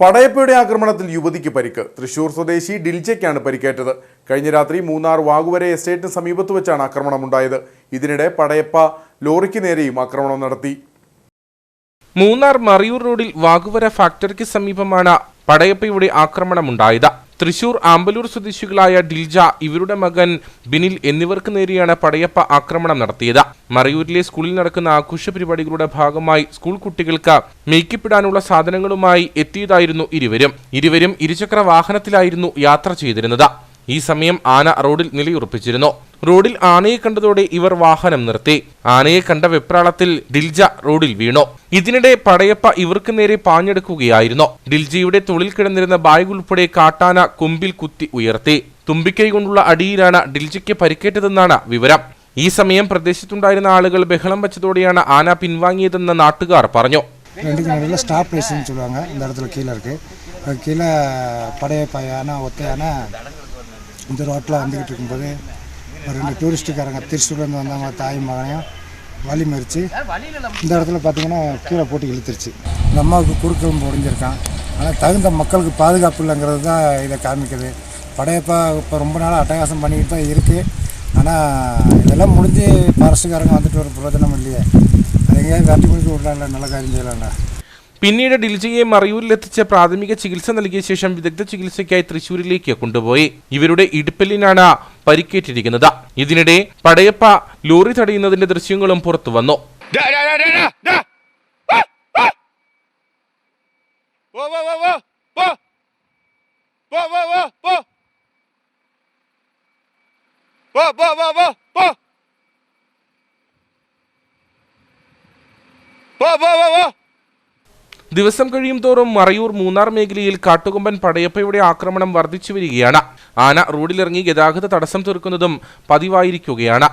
പടയപ്പയുടെ ആക്രമണത്തിൽ യുവതിക്ക് പരിക്ക്. തൃശൂർ സ്വദേശി ഡിൽജയ്ക്കാണ് പരിക്കേറ്റത്. കഴിഞ്ഞ രാത്രി മൂന്നാർ വാഗുവരെ എസ്റ്റേറ്റിന് സമീപത്ത് വെച്ചാണ് ആക്രമണമുണ്ടായത്. ഇതിനിടെ പടയപ്പ ലോറിക്ക് നേരെയും ആക്രമണം നടത്തി. മൂന്നാർ മറിയൂർ റോഡിൽ വാഗുവര ഫാക്ടറിക്ക് സമീപമാണ് പടയപ്പയുടെ ആക്രമണമുണ്ടായത്. തൃശൂർ ആമ്പലൂർ സ്വദേശികളായ ഡിൽജ ഇവരുടെ മകൻ ബിനിൽ എന്നിവർക്ക് നേരെയാണ് പടയപ്പ ആക്രമണം നടത്തിയത്. മറയൂരിലെ സ്കൂളിൽ നടക്കുന്ന ആഘോഷ പരിപാടികളുടെ ഭാഗമായി സ്കൂൾ കുട്ടികൾക്ക് മേക്കിപ്പിടാനുള്ള സാധനങ്ങളുമായി എത്തിയതായിരുന്നു ഇരുവരും. ഇരുവരും ഇരുചക്ര വാഹനത്തിലായിരുന്നു യാത്ര ചെയ്തിരുന്നത്. ഈ സമയം ആന റോഡിൽ നിലയുറപ്പിച്ചിരുന്നു റോഡിൽ ആനയെ കണ്ടതോടെ ഇവർ വാഹനം നിർത്തി ആനയെ കണ്ട വെപ്രാളത്തിൽ ഡിൽജ റോഡിൽ വീണു ഇതിനിടെ പടയപ്പ ഇവർക്ക് നേരെ പാഞ്ഞെടുക്കുകയായിരുന്നു ഡിൽജയുടെ തൊഴിൽ കിടന്നിരുന്ന ബാഗ് ഉൾപ്പെടെ കാട്ടാന കൊമ്പിൽ കുത്തി ഉയർത്തി തുമ്പിക്കൈ കൊണ്ടുള്ള അടിയിലാണ് ഡിൽജയ്ക്ക് പരിക്കേറ്റതെന്നാണ് വിവരം ഈ സമയം പ്രദേശത്തുണ്ടായിരുന്ന ആളുകൾ ബഹളം വച്ചതോടെയാണ് ആന പിൻവാങ്ങിയതെന്ന് നാട്ടുകാർ പറഞ്ഞു ரெண்டுக்கு நடுவில் ஸ்டாப் ரேஸ்ன்னு சொல்லுவாங்க இந்த இடத்துல கீழே இருக்குது கீழே படையப்ப யானை ஒத்த யானை இந்த ரோட்டில் வந்துக்கிட்டு இருக்கும்போது ஒரு ரெண்டு டூரிஸ்ட்டுக்காரங்க திருச்சூர்லேருந்து வந்தவங்க தாய் மகனையும் வழி மறித்து இந்த இடத்துல பார்த்தீங்கன்னா கீழே போட்டு இழுத்துருச்சு. இந்த அம்மாவுக்கு குறுக்களும் உடைஞ்சிருக்கான் ஆனால் தகுந்த மக்களுக்கு பாதுகாப்பு இல்லைங்கிறது தான் இதை காமிக்குது. படையப்பா இப்போ ரொம்ப நாள் அட்டகாசம் பண்ணிக்கிட்டு தான் இருக்குது ஆனால் இதெல்லாம் முடிஞ்சு ஃபாரஸ்ட்டுக்காரங்க வந்துட்டு ஒரு பிரயோஜனம் இல்லையே. அது எங்கேயாவது கட்டி முடிக்க விடலாம்ல நல்ல காரியம் செய்யலாம்ல പിന്നീട് ഡിൽജയെ മറയൂരിലെത്തിച്ച് പ്രാഥമിക ചികിത്സ നൽകിയ ശേഷം വിദഗ്ധ ചികിത്സയ്ക്കായി തൃശൂരിലേക്ക് കൊണ്ടുപോയി ഇവരുടെ ഇടുപ്പലിനാണ് പരിക്കേറ്റിരിക്കുന്നത് ഇതിനിടെ പടയപ്പ ലോറി തടയുന്നതിന്റെ ദൃശ്യങ്ങളും പുറത്തു വന്നു whoa, whoa, da, ദിവസം കഴിയും തോറും മറയൂർ മൂന്നാർ മേഖലയിൽ കാട്ടുകൊമ്പൻ പടയപ്പയുടെ ആക്രമണം വർദ്ധിച്ചു വരികയാണ്. ആന റോഡിലിറങ്ങി ഗതാഗത തടസ്സം തീർക്കുന്നതും പതിവായിരിക്കുകയാണ്.